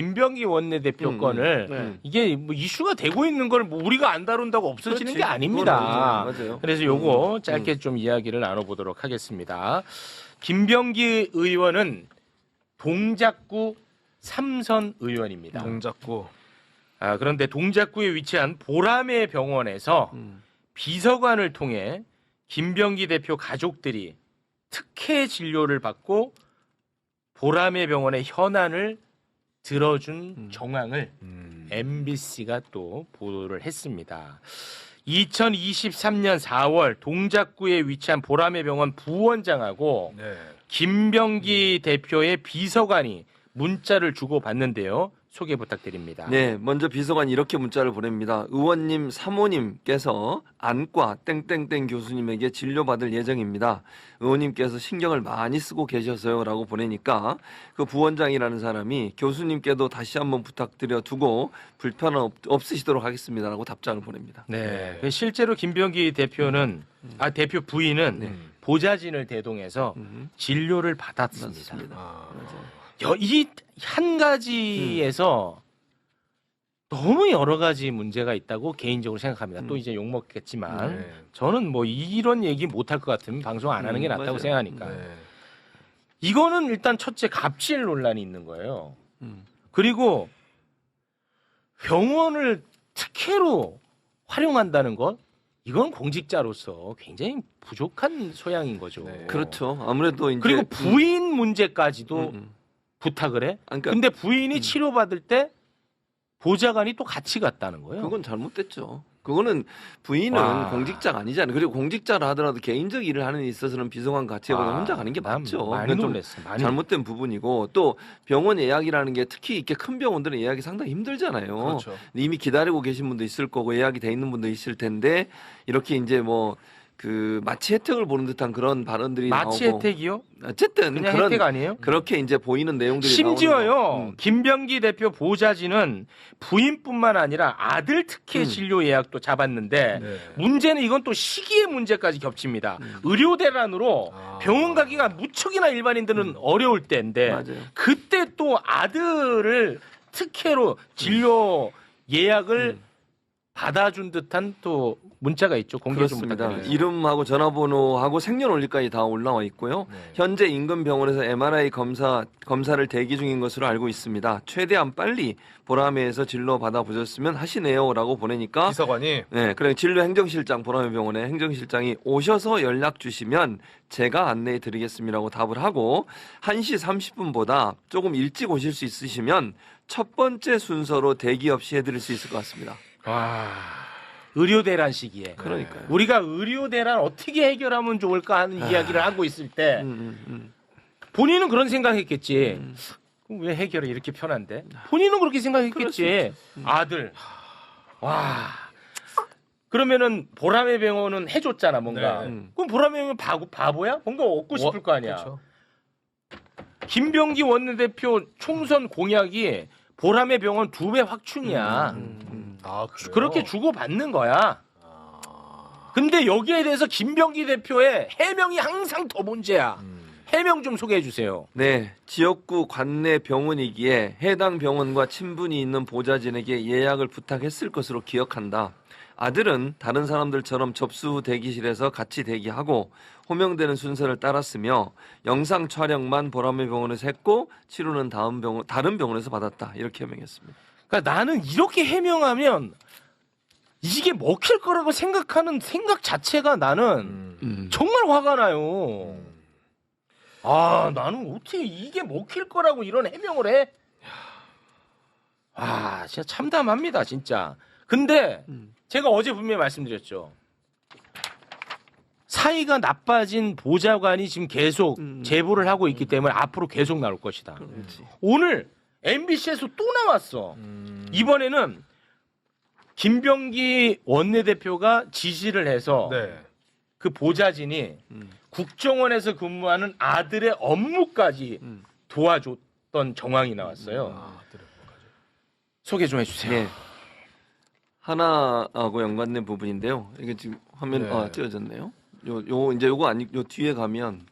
김병기 원내대표 음, 건을 네. 이게 뭐 이슈가 되고 있는 걸 뭐 우리가 안 다룬다고 없어지는 그렇지. 게 아닙니다. 맞아요. 그래서 요거 짧게 좀 이야기를 나눠보도록 하겠습니다. 김병기 의원은 동작구 삼선 의원입니다. 동작구. 아, 그런데 동작구에 위치한 보라매 병원에서 음. 비서관을 통해 김병기 대표 가족들이 특혜 진료를 받고 보라매 병원의 현안을 들어준 음. 정황을 음. MBC가 또 보도를 했습니다. 2023년 4월 동작구에 위치한 보라매 병원 부원장하고 네. 김병기 대표의 비서관이 문자를 주고 받는데요. 소개 부탁드립니다. 네, 먼저 비서관이 이렇게 문자를 보냅니다. 의원님 사모님께서 안과 땡땡땡 교수님에게 진료받을 예정입니다. 의원님께서 신경을 많이 쓰고 계셔서요라고 보내니까 그 부원장이라는 사람이 교수님께도 다시 한번 부탁드려 두고 불편함 없, 없으시도록 하겠습니다라고 답장을 보냅니다. 네. 그 실제로 김병기 대표는 아 대표 부인은 네. 보좌진을 대동해서 음, 진료를 받았습니다. 맞습니다. 아. 이 한 가지에서 너무 여러 가지 문제가 있다고 개인적으로 생각합니다. 또 음. 이제 욕 먹겠지만 네. 저는 뭐 이런 얘기 못 할 것 같으면 방송 안 하는 게 음, 낫다고 맞아요. 생각하니까. 네. 이거는 일단 첫째 갑질 논란이 있는 거예요. 음. 그리고 병원을 특혜로 활용한다는 것 이건 공직자로서 굉장히 부족한 소양인 거죠. 네. 그렇죠. 아무래도 이제 그리고 음, 부인 문제까지도 음, 음. 부탁을 해. 아, 그러니까 근데 부인이 치료받을 때 보좌관이 또 같이 갔다는 거예요. 그건 잘못됐죠. 그거는 부인은 와. 공직자가 아니잖아요. 그리고 공직자라 하더라도 개인적 일을 하는 데 있어서는 비서관 같이 해보다 아, 혼자 가는 게 난 맞죠. 많이 그건 좀 놀랐어. 많이 잘못된 부분이고 또 병원 예약이라는 게 특히 이렇게 큰 병원들은 예약이 상당히 힘들잖아요. 그렇죠. 이미 기다리고 계신 분도 있을 거고 예약이 돼 있는 분도 있을 텐데 이렇게 이제 뭐 그 마치 혜택을 보는 듯한 그런 발언들이 마치 나오고 혜택이요? 어쨌든 그냥 그런 혜택 아니에요? 그렇게 이제 보이는 내용들이 심지어요. 음. 김병기 대표 보좌진은 부인뿐만 아니라 아들 특혜 음. 진료 예약도 잡았는데 네. 문제는 이건 또 시기의 문제까지 겹칩니다. 음. 의료 대란으로 아. 병원 가기가 무척이나 일반인들은 어려울 때인데 맞아요. 그때 또 아들을 특혜로 진료 예약을 음. 받아준 듯한 또 문자가 있죠. 공개 좀 그렇습니다. 부탁드립니다. 이름하고 전화번호하고 생년월일까지 다 올라와 있고요. 네. 현재 인근 병원에서 MRI 검사 검사를 대기 중인 것으로 알고 있습니다. 최대한 빨리 보라매에서 진료 받아 보셨으면 하시네요라고 보내니까 비서관이 네, 그래 진료 행정실장 보라매 병원의 행정실장이 오셔서 연락 주시면 제가 안내해 드리겠습니다라고 답을 하고 1시 30분보다 조금 일찍 오실 수 있으시면 첫 번째 순서로 대기 없이 해 드릴 수 있을 것 같습니다. 와, 의료 대란 시기에 그러니까요. 우리가 의료 대란 어떻게 해결하면 좋을까 하는 이야기를 하고 있을 때 음, 음, 음. 본인은 그런 생각했겠지. 음. 그럼 왜 해결이 이렇게 편한데? 본인은 그렇게 생각했겠지. 음. 아들. 와. 그러면은 보라매 병원은 해줬잖아 뭔가. 네. 음. 그럼 보라매 병원 바보, 바보야? 뭔가 얻고 싶을 거 아니야. 그렇죠. 김병기 원내대표 총선 공약이 보라매 병원 두 배 확충이야. 음, 음. 아, 그래요? 그렇게 주고 받는 거야. 아. 근데 여기에 대해서 김병기 대표의 해명이 항상 더 문제야. 음. 해명 좀 소개해 주세요. 네, 지역구 관내 병원이기에 해당 병원과 친분이 있는 보좌진에게 예약을 부탁했을 것으로 기억한다. 아들은 다른 사람들처럼 접수 후 대기실에서 같이 대기하고 호명되는 순서를 따랐으며 영상 촬영만 보라매 병원에서 했고 치료는 다음 병원 다른 병원에서 받았다. 이렇게 해명했습니다. 그러니까 나는 이렇게 해명하면 이게 먹힐 거라고 생각하는 생각 자체가 나는 음. 음. 정말 화가 나요. 음. 아, 나는 어떻게 이게 먹힐 거라고 이런 해명을 해? 아, 진짜 참담합니다, 진짜. 근데 음. 제가 어제 분명히 말씀드렸죠. 사이가 나빠진 보좌관이 지금 계속 음. 제보를 하고 있기 때문에 앞으로 계속 나올 것이다. 그렇지. 오늘 MBC에서 또 나왔어. 음. 이번에는 김병기 원내대표가 지시를 해서 네. 그 보좌진이 음. 국정원에서 근무하는 아들의 업무까지 음. 도와줬던 정황이 나왔어요. 아, 드래곤까지. 소개 좀 해주세요. 네. 하나하고 연관된 부분인데요. 이게 지금 화면 네. 아, 띄어졌네요. 요, 요 이제 요거 아니 요 뒤에 가면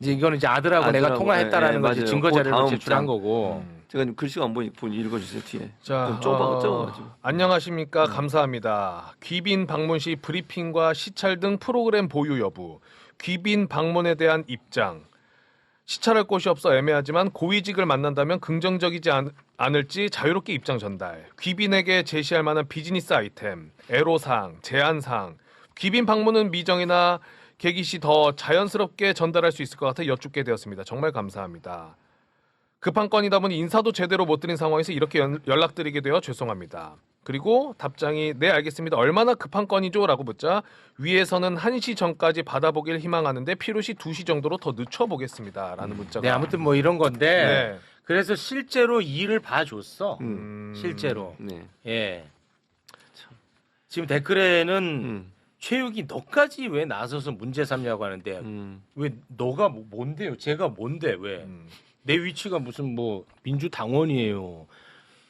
이제 이거는 이제 아들하고, 내가 아들하고, 통화했다라는 예, 예, 것이 맞아요. 증거 그 자료를 제출한 장. 거고. 음. 제가 글씨가 안 보니 보 읽어주세요 뒤에. 자, 좀 좁아 어, 좁아가지고. 안녕하십니까 감사합니다. 귀빈 방문 시 브리핑과 시찰 등 프로그램 보유 여부, 귀빈 방문에 대한 입장. 시찰할 곳이 없어 애매하지만 고위직을 만난다면 긍정적이지 않, 않을지 자유롭게 입장 전달. 귀빈에게 제시할 만한 비즈니스 아이템, 애로사항, 제안사항. 귀빈 방문은 미정이나 계기 시더 자연스럽게 전달할 수 있을 것 같아 여쭙게 되었습니다. 정말 감사합니다. 급한 건이다 보니 인사도 제대로 못 드린 상황에서 이렇게 연, 연락드리게 되어 죄송합니다. 그리고 답장이 네 알겠습니다. 얼마나 급한 건이죠? 라고 묻자 위에서는 1시 전까지 받아보길 희망하는데 필요시 2시 정도로 더 늦춰보겠습니다. 라는 문자가 네, 아무튼 뭐 이런 건데 네. 그래서 실제로 일을 봐줬어. 음. 음, 실제로. 네. 예. 지금 댓글에는 음. 최욱이 너까지 왜 나서서 문제 삼냐고 하는데 음. 왜 너가 뭐- 뭔데요? 제가 뭔데 왜? 음. 내 위치가 무슨 뭐 민주당원이에요.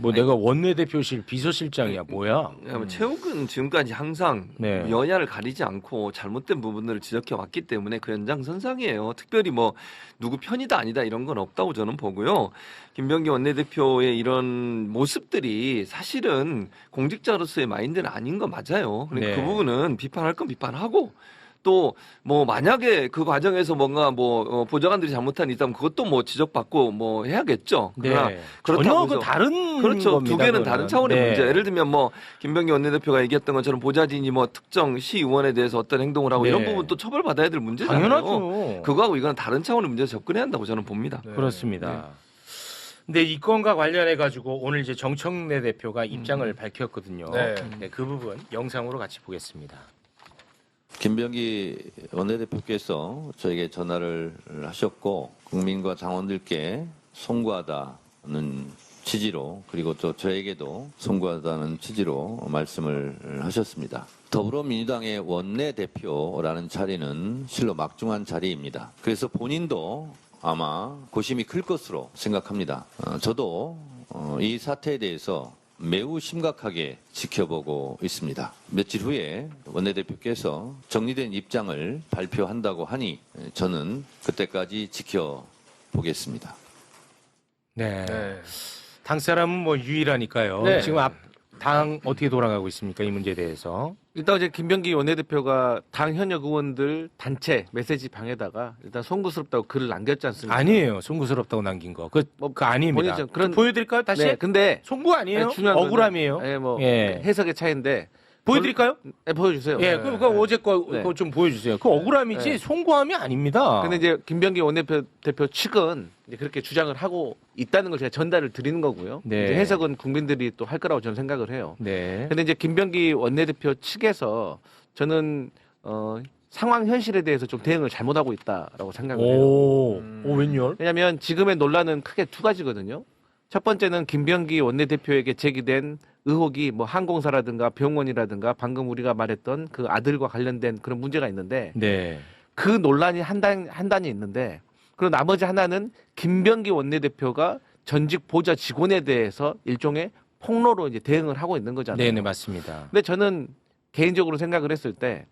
뭐 내가 원내대표실 비서실장이야 뭐야? 야, 뭐 최욱은 지금까지 항상 네. 여야를 가리지 않고 잘못된 부분들을 지적해 왔기 때문에 그 연장선상이에요. 특별히 뭐 누구 편이다 아니다 이런 건 없다고 저는 보고요. 김병기 원내대표의 이런 모습들이 사실은 공직자로서의 마인드는 아닌 거 맞아요. 그러니까 네. 그 부분은 비판할 건 비판하고 또 뭐 만약에 그 과정에서 뭔가 뭐 어, 보좌관들이 잘못한 일 있다면 그것도 뭐 지적받고 뭐 해야겠죠. 그러나 네. 그렇다고 전혀 해서 그 다른 그렇죠. 겁니다, 두 개는 그거는. 다른 차원의 네. 문제. 예를 들면 뭐 김병기 원내대표가 얘기했던 것처럼 보좌진이 뭐 특정 시 의원에 대해서 어떤 행동을 하고 네. 이런 부분 또 처벌받아야 될 문제잖아요. 당연하죠. 그거하고 이거는 다른 차원의 문제에서 접근해야 한다고 저는 봅니다. 네. 그렇습니다. 근데 이 건과 관련해 가지고 오늘 이제 정청래 대표가 입장을 밝혔거든요. 네. 네, 그 부분 영상으로 같이 보겠습니다. 김병기 원내대표께서 저에게 전화를 하셨고 국민과 당원들께 송구하다는 취지로 그리고 또 저에게도 송구하다는 취지로 말씀을 하셨습니다. 더불어민주당의 원내대표라는 자리는 실로 막중한 자리입니다. 그래서 본인도 아마 고심이 클 것으로 생각합니다. 어, 저도 어, 이 사태에 대해서 매우 심각하게 지켜보고 있습니다. 며칠 후에 원내대표께서 정리된 입장을 발표한다고 하니 저는 그때까지 지켜보겠습니다. 네. 네. 당 사람은 뭐 유일하니까요. 네. 지금 앞 당 어떻게 돌아가고 있습니까? 이 문제에 대해서. 일단 어제 김병기 원내대표가 당 현역 의원들 단체 메시지 방에다가 일단 송구스럽다고 글을 남겼지 않습니까? 아니에요. 송구스럽다고 남긴 거. 그, 뭐 그 아닙니다. 그런- 보여드릴까요? 다시? 네, 근데 송구 아니에요? 아니, 중요한 거는- 억울함이에요. 예, 뭐 예. 해석의 차이인데 보여드릴까요? 네, 보여주세요. 예, 그, 그 어제 거 네. 그거 좀 보여주세요. 그 억울함이지 네. 송구함이 아닙니다. 근데 이제 김병기 원내대표 대표 측은 이제 그렇게 주장을 하고 있다는 걸 제가 전달을 드리는 거고요. 네. 이제 해석은 국민들이 또 할 거라고 저는 생각을 해요. 네. 근데 이제 김병기 원내대표 측에서 저는 어, 상황 현실에 대해서 좀 대응을 잘못하고 있다라고 생각을 해요. 오, 음. 오 웬열? 왜냐하면 지금의 논란은 크게 두 가지거든요. 첫 번째는 김병기 원내대표에게 제기된 의혹이 뭐 항공사라든가 병원이라든가 방금 우리가 말했던 그 아들과 관련된 그런 문제가 있는데 네. 그 논란이 한 단, 한 단이 있는데 그리고 나머지 하나는 김병기 원내대표가 전직 보좌 직원에 대해서 일종의 폭로로 이제 대응을 하고 있는 거잖아요. 네, 네, 맞습니다. 근데 저는 개인적으로 생각을 했을 때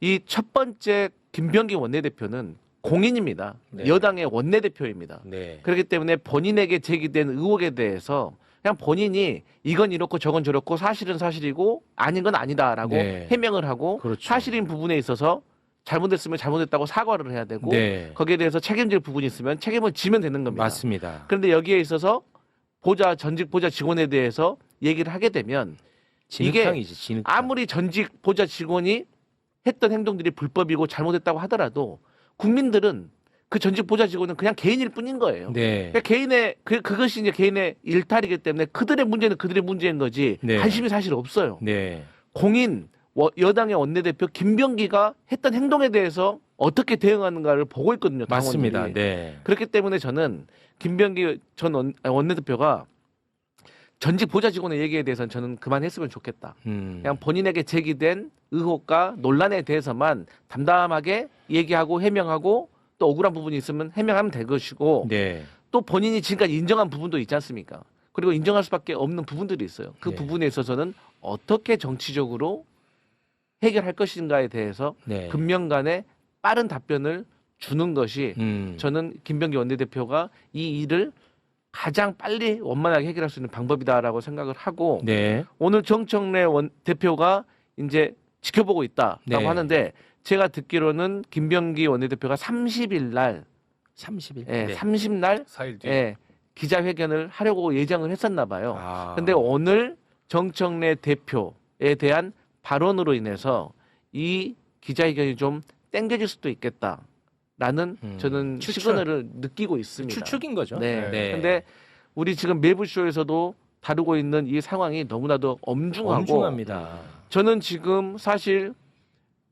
이 첫 번째 김병기 원내대표는 공인입니다. 네. 여당의 원내대표입니다. 네. 그렇기 때문에 본인에게 제기된 의혹에 대해서 그냥 본인이 이건 이렇고 저건 저렇고 사실은 사실이고 아닌 건 아니다라고 네. 해명을 하고 그렇죠. 사실인 부분에 있어서 잘못했으면 잘못했다고 사과를 해야 되고 네. 거기에 대해서 책임질 부분이 있으면 책임을 지면 되는 겁니다. 맞습니다. 그런데 여기에 있어서 보좌 전직 보좌 직원에 대해서 얘기를 하게 되면 진흙탕이지, 진흙탕. 아무리 전직 보좌 직원이 했던 행동들이 불법이고 잘못했다고 하더라도 국민들은 그 전직 보좌 직원은 그냥 개인일 뿐인 거예요. 네. 그러니까 개인의 그 그것이 이제 개인의 일탈이기 때문에 그들의 문제는 그들의 문제인 거지 네. 관심이 사실 없어요. 네. 공인 워- 여당의 원내대표 김병기가 했던 행동에 대해서 어떻게 대응하는가를 보고 있거든요. 맞습니다. 당원들이. 네. 그렇기 때문에 저는 김병기 전 원- 원내대표가 전직 보좌 직원의 얘기에 대해서는 저는 그만했으면 좋겠다. 음. 그냥 본인에게 제기된 의혹과 논란에 대해서만 담담하게 얘기하고 해명하고 또 억울한 부분이 있으면 해명하면 될 것이고 네. 또 본인이 지금까지 인정한 부분도 있지 않습니까? 그리고 인정할 수밖에 없는 부분들이 있어요. 그 네. 부분에 있어서는 어떻게 정치적으로 해결할 것인가에 대해서 네. 금명간에 빠른 답변을 주는 것이 음. 저는 김병기 원내대표가 이 일을 가장 빨리 원만하게 해결할 수 있는 방법이다라고 생각을 하고 네. 오늘 정청래 원 대표가 이제 지켜보고 있다라고 네. 하는데 제가 듣기로는 김병기 원내대표가 30일 날, 30일. 예, 네. 30날 4일 뒤에. 예, 기자회견을 하려고 예정을 했었나 봐요. 아. 근데 오늘 정청래 대표에 대한 발언으로 인해서 이 기자회견이 좀 땡겨질 수도 있겠다 라는 음. 저는 추측. 시그널을 느끼고 있습니다. 추측인 거죠. 네. 네. 근데 우리 지금 매부쇼에서도 다루고 있는 이 상황이 너무나도 엄중하고 엄중합니다. 저는 지금 사실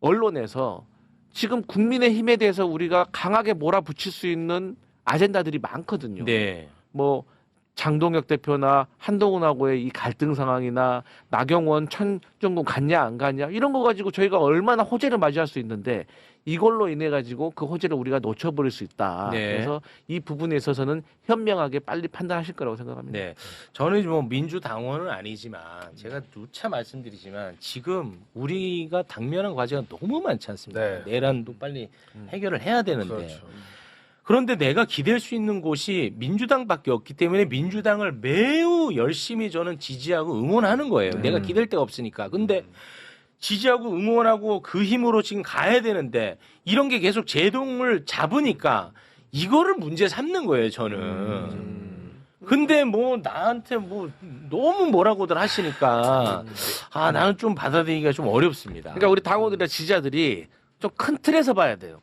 언론에서 지금 국민의 힘에 대해서 우리가 강하게 몰아붙일 수 있는 아젠다들이 많거든요. 네. 뭐 장동혁 대표나 한동훈하고의 이 갈등 상황이나 나경원 천정군 갔냐 안 갔냐 이런 거 가지고 저희가 얼마나 호재를 맞이할 수 있는데 이걸로 인해 가지고 그 호재를 우리가 놓쳐버릴 수 있다. 네. 그래서 이 부분에 있어서는 현명하게 빨리 판단하실 거라고 생각합니다. 네. 저는 뭐 민주당원은 아니지만 제가 누차 말씀드리지만 지금 우리가 당면한 과제가 너무 많지 않습니까? 네. 내란도 빨리 해결을 해야 되는데 그렇죠. 그런데 내가 기댈 수 있는 곳이 민주당밖에 없기 때문에 민주당을 매우 열심히 저는 지지하고 응원하는 거예요. 내가 기댈 데가 없으니까. 근데 지지하고 응원하고 그 힘으로 지금 가야 되는데 이런 게 계속 제동을 잡으니까 이거를 문제 삼는 거예요, 저는. 음. 근데 뭐 나한테 뭐 너무 뭐라고들 하시니까 아 나는 좀 받아들이기가 좀 어렵습니다. 그러니까 우리 당원들이나 지지자들이 좀 큰 틀에서 봐야 돼요.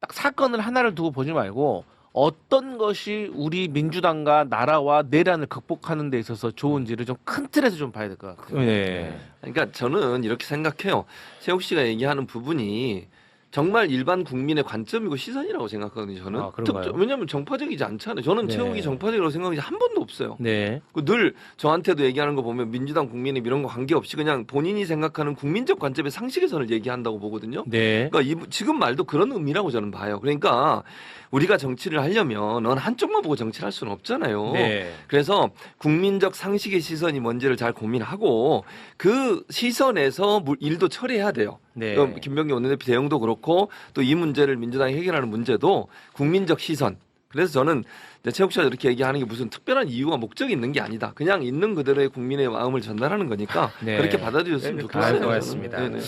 딱 사건을 하나를 두고 보지 말고 어떤 것이 우리 민주당과 나라와 내란을 극복하는 데 있어서 좋은지를 좀 큰 틀에서 좀 봐야 될 것 같아요. 네. 그러니까 저는 이렇게 생각해요. 최욱 씨가 얘기하는 부분이 정말 일반 국민의 관점이고 시선이라고 생각하거든요. 저는 아? 특정- 왜냐하면 정파적이지 않잖아요. 저는 네. 최욱이 정파적이라고 생각한 게한 번도 없어요. 네. 그늘 저한테도 얘기하는 거 보면 민주당 국민의 이런 거 관계없이 그냥 본인이 생각하는 국민적 관점의 상식에선을 얘기한다고 보거든요. 네. 그러니까 이, 지금 말도 그런 의미라고 저는 봐요. 그러니까 우리가 정치를 하려면 넌 한쪽만 보고 정치를 할 수는 없잖아요. 네. 그래서 국민적 상식의 시선이 뭔지를 잘 고민하고 그 시선에서 물- 일도 처리해야 돼요. 네. 어, 김병기 원내대표 대응도 그렇고 또 이 문제를 민주당이 해결하는 문제도 국민적 시선. 그래서 저는 최욱 씨가 이렇게 얘기하는 게 무슨 특별한 이유와 목적이 있는 게 아니다. 그냥 있는 그대로의 국민의 마음을 전달하는 거니까 네. 그렇게 받아들였으면 좋겠어요. 아유, 저는. 고맙습니다. 네네.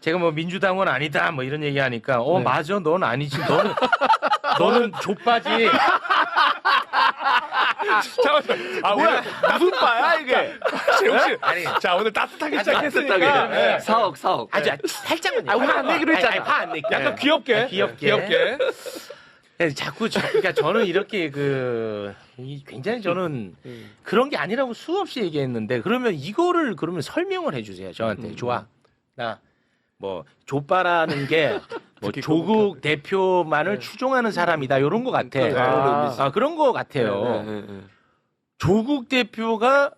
제가 뭐 민주당은 아니다 뭐 이런 얘기하니까 어 네. 맞아 넌 아니지 너는 너는 족바지 잠깐만. 아, 오늘 무슨 바야 이게? 씨. 아니 자, 오늘 따뜻하게 시작했으니까. 따뜻하게 네. 사억 사억. 아주 살짝만 아, 화안 내기로 했잖아. 화안 낼게 약간 귀엽게. 아, 귀엽게. 귀엽게. 네, 자꾸 저, 그러니까 저는 이렇게 그 이, 굉장히 저는 그런 게 아니라고 수없이 얘기했는데 그러면 이거를 그러면 설명을 해주세요 저한테 좋아 나뭐 족바라는 게 뭐 조국 대표만을 추종하는 사람이다 이런 거 같아 그렇죠. 그런 의미지. 아 그런 거 같아요 네, 네, 네. 조국 대표가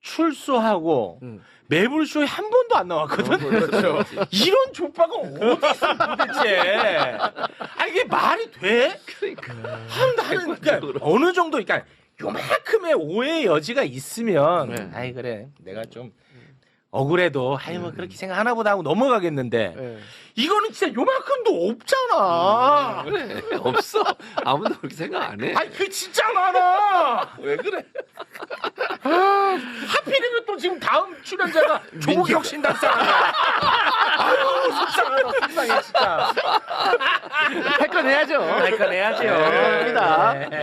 출소하고 음. 매불쇼에 한 번도 안 나왔거든. 그렇죠. 이런 족바가 어딨어 도대체? 아 이게 말이 돼? 아, 나는 그러니까 어느 정도 그러니까 요만큼의 오해의 여지가 있으면 네. 아이 그래 내가 좀 억울해도 아이 뭐 그렇게 생각하나 보다 하고 넘어가겠는데 네. 이거는 진짜 요만큼도 없잖아. 그래 없어 아무도 그렇게 생각 안 해. 아니 그 진짜 많아. 왜 그래? 하필이면 또 지금 다음 출연자가 조국 혁 신당 사람이야. 아유 속상하다 속상해 진짜. 할건 해야죠. 할건 해야죠. 네. 네.